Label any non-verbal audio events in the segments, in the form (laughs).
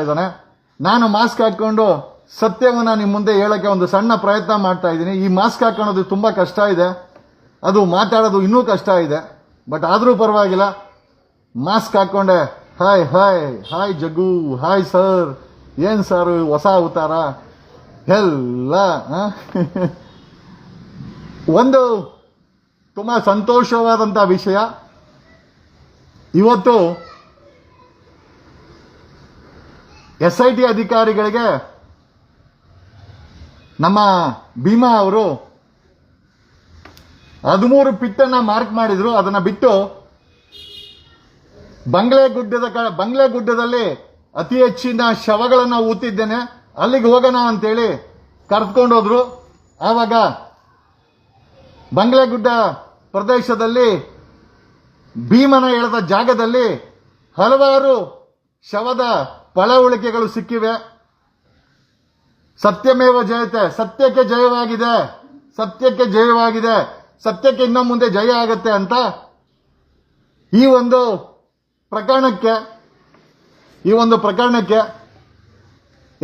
ಇದ್ದಾನೆ. ನಾನು ಮಾಸ್ಕ್ ಹಾಕೊಂಡು ಸತ್ಯವನ್ನು ನಿಮ್ಮ ಮುಂದೆ ಹೇಳಕ್ಕೆ ಒಂದು ಸಣ್ಣ ಪ್ರಯತ್ನ ಮಾಡ್ತಾ ಇದ್ದೀನಿ. ಈ ಮಾಸ್ಕ್ ಹಾಕೊಳ್ಳೋದು ತುಂಬಾ ಕಷ್ಟ ಇದೆ. ಅದು ಮಾತಾಡೋದು ಇನ್ನೂ ಕಷ್ಟ ಇದೆ. ಬಟ್ ಆದರೂ ಪರವಾಗಿಲ್ಲ. Mask ಹಾಕೊಂಡೆ. Hi hi hi Jaggu, hi sir. ಏನು ಸರ್, ಹೊಸ ಅವತಾರ? ಎಲ್ಲ ಒಂದು ತುಂಬಾ ಸಂತೋಷವಾದಂಥ ವಿಷಯ. ಇವತ್ತು ಎಸ್ ಐ ಟಿ ಅಧಿಕಾರಿಗಳಿಗೆ ನಮ್ಮ ಭೀಮಾ ಅವರು ಹದಿಮೂರು ಪಿಟ್ಟನ್ನ ಮಾರ್ಕ್ ಮಾಡಿದ್ರು. ಅದನ್ನ ಬಿಟ್ಟು ಬಂಗ್ಲೆ ಗುಡ್ಡದ ಬಂಗ್ಲೆ ಗುಡ್ಡದಲ್ಲಿ ಅತಿ ಹೆಚ್ಚಿನ ಶವಗಳನ್ನ ಊತಿದ್ದೇನೆ. ಅಲ್ಲಿಗೆ ಹೋಗೋಣ ಅಂತೇಳಿ ಕರೆದುಕೊಂಡೋದ್ರು ಆವಾಗ ಬಂಗ್ಲೆಗುಡ್ಡ ಪ್ರದೇಶದಲ್ಲಿ ಭೀಮನ ಎಳೆದ ಜಾಗದಲ್ಲಿ ಹಲವಾರು ಶವದ ಪಳವಳಿಕೆಗಳು ಸಿಕ್ಕಿವೆ. ಸತ್ಯಮೇವ ಜಯತೆ. ಸತ್ಯಕ್ಕೆ ಜಯವಾಗಿದೆ. ಸತ್ಯಕ್ಕೆ ಜಯವಾಗಿದೆ. ಸತ್ಯಕ್ಕೆ ಇನ್ನೂ ಮುಂದೆ ಜಯ ಆಗತ್ತೆ ಅಂತ ಈ ಒಂದು ಪ್ರಕರಣಕ್ಕೆ, ಈ ಒಂದು ಪ್ರಕರಣಕ್ಕೆ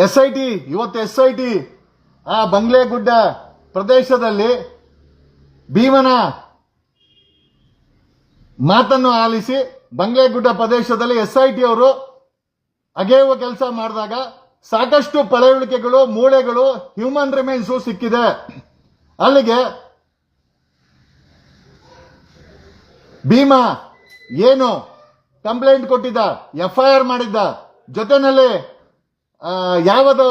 ಎಸ್ ಐ ಟಿ ಇವತ್ತು ಎಸ್ ಐ ಟಿ ಆ ಬಂಗ್ಲೆಗುಡ್ಡ ಪ್ರದೇಶದಲ್ಲಿ ಭೀಮನ ಮಾತನ್ನು ಆಲಿಸಿ ಬಂಗ್ಲೆಗುಡ್ಡ ಪ್ರದೇಶದಲ್ಲಿ ಎಸ್ ಐ ಟಿ ಅವರು ಅಗೆಯುವ ಕೆಲಸ ಮಾಡಿದಾಗ ಸಾಕಷ್ಟು ಪಳೆಯುಳಿಕೆಗಳು, ಮೂಳೆಗಳು ಹ್ಯೂಮನ್ ರಿಮೈನ್ಸು ಸಿಕ್ಕಿದೆ. ಅಲ್ಲಿಗೆ ಭೀಮಾ ಏನು ಕಂಪ್ಲೇಂಟ್ ಕೊಟ್ಟಿದ್ದ ಎಫ್ ಐ ಆರ್ ಮಾಡಿದ್ದ, ಜೊತೆನಲ್ಲಿ ಯಾವುದು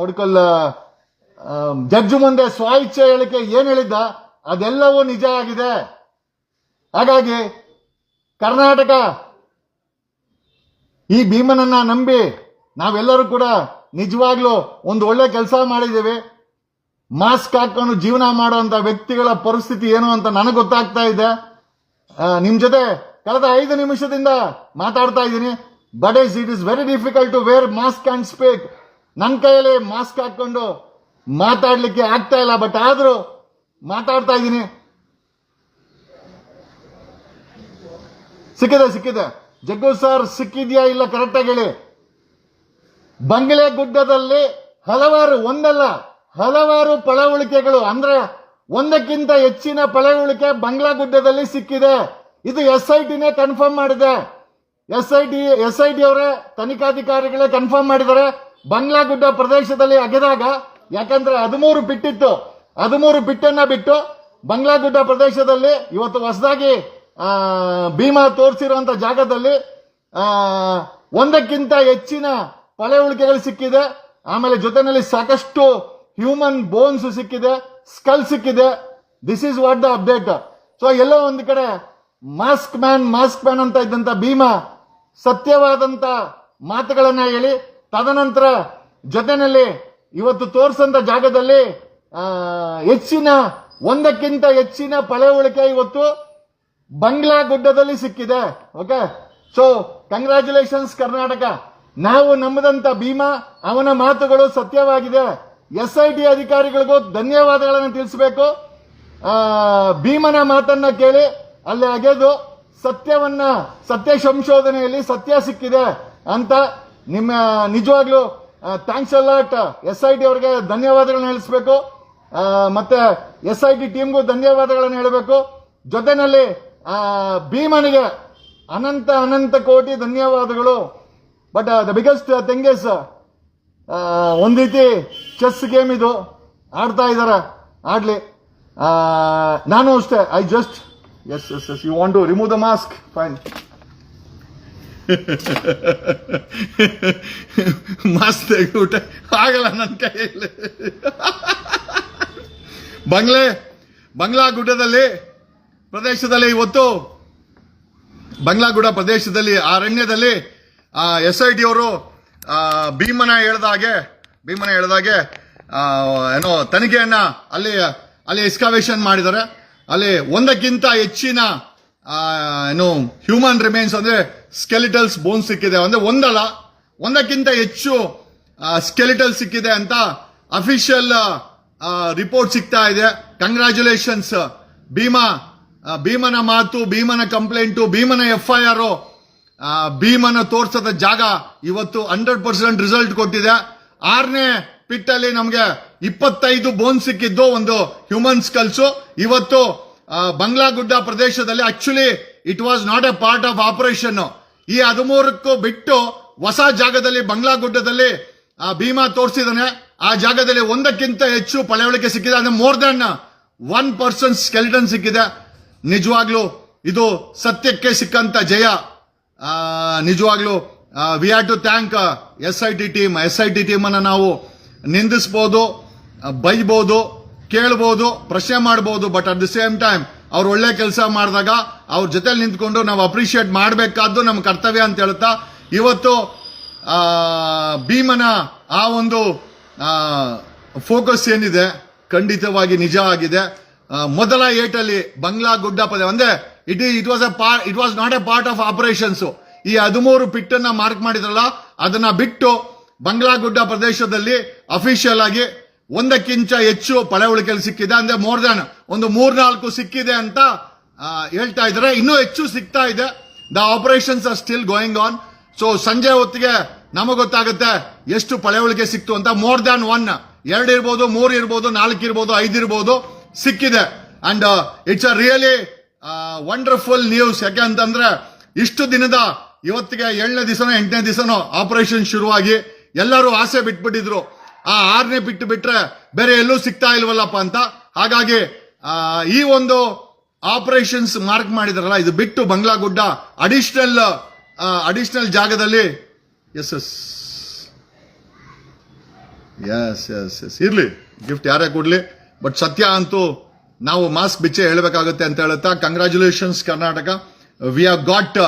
ಹುಡುಕಲ್ ಜಡ್ಜ್ ಮುಂದೆ ಸ್ವ ಹೇಳಿಕೆ ಏನು ಹೇಳಿದ್ದ, ಅದೆಲ್ಲವೂ ನಿಜ ಆಗಿದೆ. ಹಾಗಾಗಿ ಕರ್ನಾಟಕ ಈ ಭೀಮನನ್ನ ನಂಬಿ ನಾವೆಲ್ಲರೂ ಕೂಡ ನಿಜವಾಗ್ಲೂ ಒಂದು ಒಳ್ಳೆ ಕೆಲಸ ಮಾಡಿದ್ದೇವೆ. ಮಾಸ್ಕ್ ಹಾಕೊಂಡು ಜೀವನ ಮಾಡುವಂತ ವ್ಯಕ್ತಿಗಳ ಪರಿಸ್ಥಿತಿ ಏನು ಅಂತ ನನಗೆ ಗೊತ್ತಾಗ್ತಾ ಇದೆ. ನಿಮ್ಮ ನಿಮ್ ಜೊತೆ ಕಳೆದ ಐದು ನಿಮಿಷದಿಂದ ಮಾತಾಡ್ತಾ ಇದ್ದೀನಿ. But is it is very difficult to wear mask and speak ನನ್ನ ಕೈಯಲ್ಲಿ ಮಾಸ್ಕ್ ಹಾಕೊಂಡು ಮಾತಾಡ್ಲಿಕ್ಕೆ ಆಗ್ತಾ ಇಲ್ಲ. ಬಟ್ ಆದರೂ ಮಾತಾಡ್ತಾ ಇದ್ದೀನಿ. ಸಿಕ್ಕಿದೆ ಸಿಕ್ಕಿದೆ. ಜಗ್ಗು ಸರ್ ಸಿಕ್ಕಿದ್ಯಾ ಇಲ್ಲ ಕರೆಕ್ಟಾಗಿ ಹೇಳಿ. ಬಂಗ್ಲೆ ಗುಡ್ಡದಲ್ಲಿ ಹಲವಾರು, ಒಂದಲ್ಲ, ಹಲವಾರು ಪಳವಳಿಕೆಗಳು, ಅಂದ್ರೆ ಒಂದಕ್ಕಿಂತ ಹೆಚ್ಚಿನ ಪಳವಳಿಕೆ ಬಂಗ್ಲಾ ಗುಡ್ಡದಲ್ಲಿ ಸಿಕ್ಕಿದೆ. ಇದು ಎಸ್ ಐ ಟಿನೇ ಕನ್ಫರ್ಮ್ ಮಾಡಿದೆ. S I T S I T ಅವರೇ ತನಿಖಾಧಿಕಾರಿಗಳೇ ಕನ್ಫರ್ಮ್ ಮಾಡಿದ್ದಾರೆ. ಬಂಗ್ಲಾ ಗುಡ್ಡ ಪ್ರದೇಶದಲ್ಲಿ ಅಗೆದಾಗ, ಯಾಕಂದ್ರೆ ಹದಿಮೂರು ಬಿಟ್ಟಿತ್ತು. ಹದಿಮೂರು ಬಿಟ್ಟನ್ನ ಬಿಟ್ಟು ಬಂಗ್ಲಾ ಗುಡ್ಡ ಪ್ರದೇಶದಲ್ಲಿ ಇವತ್ತು ಹೊಸದಾಗಿ ಭೀಮಾ ತೋರಿಸಿರುವಂತ ಜಾಗದಲ್ಲಿ ಒಂದಕ್ಕಿಂತ ಹೆಚ್ಚಿನ ಪಳೆಯುಳಿಕೆಗಳು ಸಿಕ್ಕಿದೆ. ಆಮೇಲೆ ಜೊತೆನಲ್ಲಿ ಸಾಕಷ್ಟು ಹ್ಯೂಮನ್ ಬೋನ್ಸ್ ಸಿಕ್ಕಿದೆ ಸ್ಕಲ್ ಸಿಕ್ಕಿದೆ. This is what the update so ಎಲ್ಲೋ ಒಂದು ಕಡೆ ಮಾಸ್ಕ್ ಮ್ಯಾನ್ ಮಾಸ್ಕ್ ಮ್ಯಾನ್ ಅಂತ ಇದ್ದಂತ ಭೀಮಾ ಸತ್ಯವಾದಂತ ಮಾತುಗಳನ್ನು ಹೇಳಿ, ತದನಂತರ ಜೊತೆನಲ್ಲಿ ಇವತ್ತು ತೋರಿಸಂತ ಜಾಗದಲ್ಲಿ ಹೆಚ್ಚಿನ, ಒಂದಕ್ಕಿಂತ ಹೆಚ್ಚಿನ ಪಳೆಯುಳಿಕೆ ಇವತ್ತು ಬಂಗ್ಲಾ ಗುಡ್ಡದಲ್ಲಿ ಸಿಕ್ಕಿದೆ ಓಕೆ ಸೊ ಕಂಗ್ರ್ಯಾಚುಲೇಷನ್ಸ್ ಕರ್ನಾಟಕ. ನಾವು ನಮ್ಮದಂತ ಭೀಮಾ, ಅವನ ಮಾತುಗಳು ಸತ್ಯವಾಗಿದೆ. ಎಸ್ ಐ ಟಿ ಅಧಿಕಾರಿಗಳಿಗೂ ಧನ್ಯವಾದಗಳನ್ನು ತಿಳಿಸಬೇಕು. ಭೀಮನ ಮಾತನ್ನ ಕೇಳಿ, ಅಲ್ಲಿ ಅಗೆದು, ಸತ್ಯವನ್ನ, ಸತ್ಯ ಸಂಶೋಧನೆಯಲ್ಲಿ ಸತ್ಯ ಸಿಕ್ಕಿದೆ ಅಂತ ನಿಮ್ಮ, ನಿಜವಾಗ್ಲೂ thanks a lot S I T ಅವರಿಗೆ ಧನ್ಯವಾದಗಳನ್ನ ಹೇಳಿಸ್ಬೇಕು. ಮತ್ತೆ ಎಸ್ ಐ ಟಿ ಟೀಮ್ಗೂ ಧನ್ಯವಾದಗಳನ್ನು ಹೇಳಬೇಕು. ಜೊತೆನಲ್ಲಿ ಭೀಮನಿಗೆ ಅನಂತ ಅನಂತ ಕೋಟಿ ಧನ್ಯವಾದಗಳು. ಬಟ್ ದ ಬಿಗ್ಗೆಸ್ಟ್ ತೆಂಗೇಸ್ ಒಂದ್ ರೀತಿ ಚೆಸ್ ಗೇಮ್ ಇದು. ಆಡ್ತಾ ಇದ್ದಾರೆ ಆಡಲಿ. ಆ, ನಾನು ಅಷ್ಟೇ. I just S S S you want to remove the mask fine mask ಊಟ ಆಗಲ್ಲ ನನ್ನ ಕೈಯಲ್ಲಿ. (laughs) ಬಂಗ್ಲೆ ಬಂಗ್ಲಾ ಗುಡ್ಡದಲ್ಲಿ ಪ್ರದೇಶದಲ್ಲಿ ಇವತ್ತು ಬಂಗ್ಲಾಗುಡ ಪ್ರದೇಶದಲ್ಲಿ ಆ ಅರಣ್ಯದಲ್ಲಿ ಎಸ್ ಐ ಟಿ ಅವರು ಭೀಮನ ಹೇಳ್ದಾಗೆ ಭೀಮನ ಹಾಗೆ ಏನೋ ತನಿಖೆಯನ್ನ ಅಲ್ಲಿ ಅಲ್ಲಿ ಎಕ್ಸ್ಕಾವೇಷನ್ ಮಾಡಿದ್ದಾರೆ. ಅಲ್ಲಿ ಒಂದಕ್ಕಿಂತ ಹೆಚ್ಚಿನ ಆ, ಏನು ಹ್ಯೂಮನ್ ರಿಮೈನ್ಸ್ ಅಂದ್ರೆ ಸ್ಕೆಲಿಟಲ್ಸ್ ಬೋನ್ ಸಿಕ್ಕಿದೆ. ಅಂದ್ರೆ ಒಂದಲ್ಲ ಒಂದಕ್ಕಿಂತ ಹೆಚ್ಚು ಸ್ಕೆಲಿಟಲ್ ಸಿಕ್ಕಿದೆ ಅಂತ ಅಫಿಷಿಯಲ್ ರಿಪೋರ್ಟ್ ಸಿಗ್ತಾ ಇದೆ. ಕಂಗ್ರ್ಯಾಚುಲೇಷನ್ಸ್ ಭೀಮಾ. ಆ, ಭೀಮನ ಮಾತು, ಭೀಮನ ಕಂಪ್ಲೇಂಟು, ಭೀಮನ ಎಫ್ ಐ ಆರ್ ಭೀಮನ ತೋರ್ಸದ ಜಾಗ ಇವತ್ತು ಹಂಡ್ರೆಡ್ ಪರ್ಸೆಂಟ್ ರಿಸಲ್ಟ್ ಕೊಟ್ಟಿದೆ. ಆರನೇ ಪಿಟ್ ಅಲ್ಲಿ ನಮಗೆ ಇಪ್ಪತ್ತೈದು ಬೋನ್ ಸಿಕ್ಕಿದ್ದು ಒಂದು ಹ್ಯೂಮನ್ ಸ್ಕಲ್ಸು ಇವತ್ತು ಬಂಗ್ಲಾ ಬಂಗ್ಲಾಗುಡ್ಡ ಪ್ರದೇಶದಲ್ಲಿ actually it was not a part of operation ಈ ಹದಿಮೂರಕ್ಕೂ ಬಿಟ್ಟು ಹೊಸ ಜಾಗದಲ್ಲಿ ಬಂಗ್ಲಾಗುಡ್ಡದಲ್ಲಿ ಗುಡ್ಡದಲ್ಲಿ ಭೀಮಾ ತೋರಿಸಿದಾನೆ. ಆ ಜಾಗದಲ್ಲಿ ಒಂದಕ್ಕಿಂತ ಹೆಚ್ಚು ಪಳೆವಳಿಕೆ ಸಿಕ್ಕಿದೆ. ಅಂದ್ರೆ more than one person skeleton ಸಿಕ್ಕಿದೆ. ನಿಜವಾಗ್ಲೂ ಇದು ಸತ್ಯಕ್ಕೆ ಸಿಕ್ಕಂತ ಜಯ. ನಿಜವಾಗ್ಲೂ we are to thank S I T team S I T team ಅನ್ನು ನಾವು ನಿಂದಿಸ್ಬೋದು ಬೈಬೋದು, ಕೇಳ್ಬೋದು, ಪ್ರಶ್ನೆ ಮಾಡ್ಬೋದು but at the same time ಅವ್ರು ಒಳ್ಳೆ ಕೆಲಸ ಮಾಡಿದಾಗ ಅವ್ರ ಜೊತೆಲಿ ನಿಂತ್ಕೊಂಡು ನಾವು ಅಪ್ರಿಷಿಯೇಟ್ ಮಾಡಬೇಕಾದ್ದು ನಮ್ಮ ಕರ್ತವ್ಯ ಅಂತ ಹೇಳ್ತಾ ಇವತ್ತು ಭೀಮನ ಆ ಒಂದು ಫೋಕಸ್ ಏನಿದೆ, ಖಂಡಿತವಾಗಿ ನಿಜ ಆಗಿದೆ. ಮೊದಲ ಏಟಲ್ಲಿ ಬಂಗ್ಲಾ ಗುಡ್ಡ ಪದ ಅಂದ್ರೆ it it was a part it was not a part of operations ಈ ಹದಿಮೂರು ಪಿಟ್ಟನ್ನ ಮಾರ್ಕ್ ಮಾಡಿದ್ರಲ್ಲ, ಅದನ್ನ ಬಿಟ್ಟು ಬಂಗ್ಲಾ ಗುಡ್ಡ ಪ್ರದೇಶದಲ್ಲಿ ಅಫಿಷಿಯಲ್ ಆಗಿ ಒಂದಕ್ಕಿಂತ ಹೆಚ್ಚು ಪಳೆವಳಿಕೆಯಲ್ಲಿ ಸಿಕ್ಕಿದೆ. ಅಂದ್ರೆ ಮೋರ್ ದನ್ ಒಂದು ಮೂರ್ನಾಲ್ಕು ಸಿಕ್ಕಿದೆ ಅಂತ ಹೇಳ್ತಾ ಇದ್ದಾರೆ. ಇನ್ನೂ ಹೆಚ್ಚು ಸಿಗ್ತಾ ಇದೆ. The operations are still going on so ಸಂಜೆ ಹೊತ್ತಿಗೆ ನಮಗೆ ಗೊತ್ತಾಗುತ್ತೆ ಎಷ್ಟು ಪಳೆವಳಿಕೆ ಸಿಕ್ತು ಅಂತ. ಮೋರ್ ದ್ಯಾನ್ ಒನ್ ಎರಡು ಇರ್ಬೋದು, ಮೂರು ಇರ್ಬೋದು, ನಾಲ್ಕು ಇರ್ಬೋದು, ಐದು ಇರ್ಬೋದು. ಸಿಕ್ಕಿದೆ. And it's a really wonderful news ಯಾಕೆ ಅಂತಂದ್ರೆ, ಇಷ್ಟು ದಿನದ ಇವತ್ತಿಗೆ ಏಳನೇ ದಿವಸನೋ ಎಂಟನೇ ದಿವಸನೋ ಆಪರೇಷನ್ ಶುರುವಾಗಿ ಎಲ್ಲರೂ ಆಸೆ ಬಿಟ್ಬಿಟ್ಟಿದ್ರು. ಆ ಆರನೇ ಬಿಟ್ಟು ಬಿಟ್ರೆ ಬೇರೆ ಎಲ್ಲೂ ಸಿಗ್ತಾ ಇಲ್ವಲ್ಲಪ್ಪ ಅಂತ. ಹಾಗಾಗಿ ಈ ಒಂದು ಆಪರೇಷನ್ಸ್ ಮಾರ್ಕ್ ಮಾಡಿದಾರಲ್ಲ, ಇದು ಬಿಟ್ಟು ಬಂಗ್ಲಾಗುಡ್ಡ ಅಡಿಷನಲ್ ಅಡಿಷನಲ್ ಜಾಗದಲ್ಲಿ. S S S S S ಇರ್ಲಿ ಗಿಫ್ಟ್ ಯಾರೇ ಕೊಡ್ಲಿ. ಬಟ್ ಸತ್ಯ ಅಂತೂ ನಾವು ಮಾಸ್ಕ್ ಬಿಚ್ಚೆ ಹೇಳಬೇಕಾಗುತ್ತೆ ಅಂತ ಹೇಳುತ್ತಾ congratulations Karnataka we have got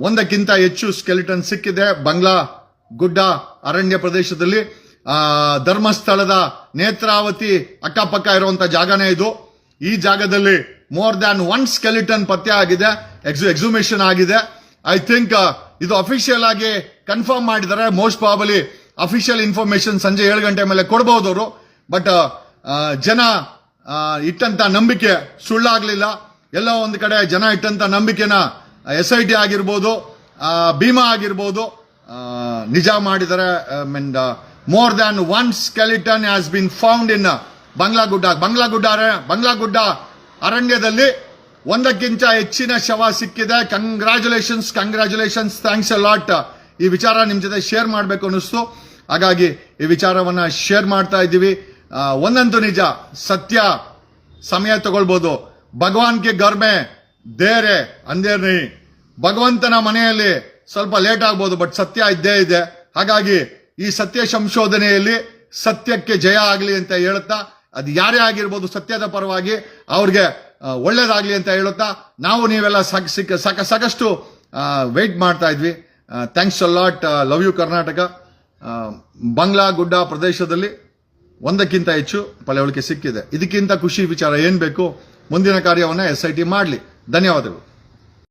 ಒಂದಕ್ಕಿಂತ ಹೆಚ್ಚು ಸ್ಕೆಲಿಟನ್ ಸಿಕ್ಕಿದೆ. ಬಂಗ್ಲಾ, ಗುಡ್ಡ, ಅರಣ್ಯ ಪ್ರದೇಶದಲ್ಲಿ. ಧರ್ಮಸ್ಥಳದ ನೇತ್ರಾವತಿ ಅಕ್ಕಪಕ್ಕ ಇರುವಂತ ಜಾಗನೇ ಇದು. ಈ ಜಾಗದಲ್ಲಿ ಮೋರ್ ದ್ಯಾನ್ ಒನ್ ಸ್ಕೆಲಿಟನ್ ಪತ್ತೆ ಆಗಿದೆ. ಎಕ್ಸು ಎಕ್ಸುಮೇಷನ್ ಆಗಿದೆ. ಐ ಥಿಂಕ್ ಇದು ಅಫಿಷಿಯಲ್ ಆಗಿ ಕನ್ಫರ್ಮ್ ಮಾಡಿದ್ದಾರೆ. ಮೋಸ್ಟ್ ಪ್ರಾಬಲಿ ಅಫಿಷಿಯಲ್ ಇನ್ಫಾರ್ಮೇಶನ್ ಸಂಜೆ ಏಳು ಗಂಟೆ ಮೇಲೆ ಕೊಡಬಹುದು ಅವರು. ಬಟ್ ಜನ ಇಟ್ಟಂತ ನಂಬಿಕೆ ಸುಳ್ಳಾಗಲಿಲ್ಲ. ಎಲ್ಲ ಒಂದು ಕಡೆ ಜನ ಇಟ್ಟಂತ ನಂಬಿಕೆನ ಎಸ್ ಐ ಟಿ ಆಗಿರ್ಬೋದು ಭೀಮಾ ಆಗಿರ್ಬೋದು ನಿಜ ಮಾಡಿದರೆ mean more than one skeleton has been found in Bangla Gudda Bangla Gudda Bangla ಗುಡ್ಡ ಅರಣ್ಯದಲ್ಲಿ ಒಂದಕ್ಕಿಂತ ಹೆಚ್ಚಿನ ಶವ ಸಿಕ್ಕಿದೆ. Congratulations congratulations thanks a lot ಈ ವಿಚಾರ ನಿಮ್ಮ ಜೊತೆ ಶೇರ್ ಮಾಡಬೇಕು ಅನ್ನಿಸ್ತು. ಹಾಗಾಗಿ ಈ ವಿಚಾರವನ್ನ ಶೇರ್ ಮಾಡ್ತಾ ಇದ್ದೀವಿ. ಒಂದಂತೂ ನಿಜ. ಸತ್ಯ. ಸಮಯ ತಗೊಳ್ಬೋದು. ಭಗವಾನ್ಗೆ ಗರ್ಮೆ. ದೇರೆ. ಅಂದೇರ್ ನೀ. ಭಗವಂತನ ಮನೆಯಲ್ಲಿ ಸ್ವಲ್ಪ ಲೇಟ್ ಆಗ್ಬೋದು, ಬಟ್ ಸತ್ಯ ಇದ್ದೇ ಇದೆ. ಹಾಗಾಗಿ ಈ ಸತ್ಯ ಸಂಶೋಧನೆಯಲ್ಲಿ ಸತ್ಯಕ್ಕೆ ಜಯ ಆಗಲಿ ಅಂತ ಹೇಳುತ್ತಾ, ಅದು ಯಾರೇ ಆಗಿರ್ಬೋದು ಸತ್ಯದ ಪರವಾಗಿ ಅವ್ರಿಗೆ ಒಳ್ಳೇದಾಗಲಿ ಅಂತ ಹೇಳುತ್ತಾ, ನಾವು ನೀವೆಲ್ಲ ಸಾಕ ಸಿಕ್ಕ ಸಾಕ, ಸಾಕಷ್ಟು ವೆಯ್ಟ್ ಮಾಡ್ತಾ ಇದ್ವಿ. Thanks a lot love you Karnataka Bangla Gudda ಪ್ರದೇಶದಲ್ಲಿ ಒಂದಕ್ಕಿಂತ ಹೆಚ್ಚು ಪಳೆವಳಿಕೆ ಸಿಕ್ಕಿದೆ. ಇದಕ್ಕಿಂತ ಖುಷಿ ವಿಚಾರ ಏನ್ ಬೇಕು? ಮುಂದಿನ ಕಾರ್ಯವನ್ನು ಎಸ್ ಐ ಮಾಡಲಿ. ಧನ್ಯವಾದಗಳು.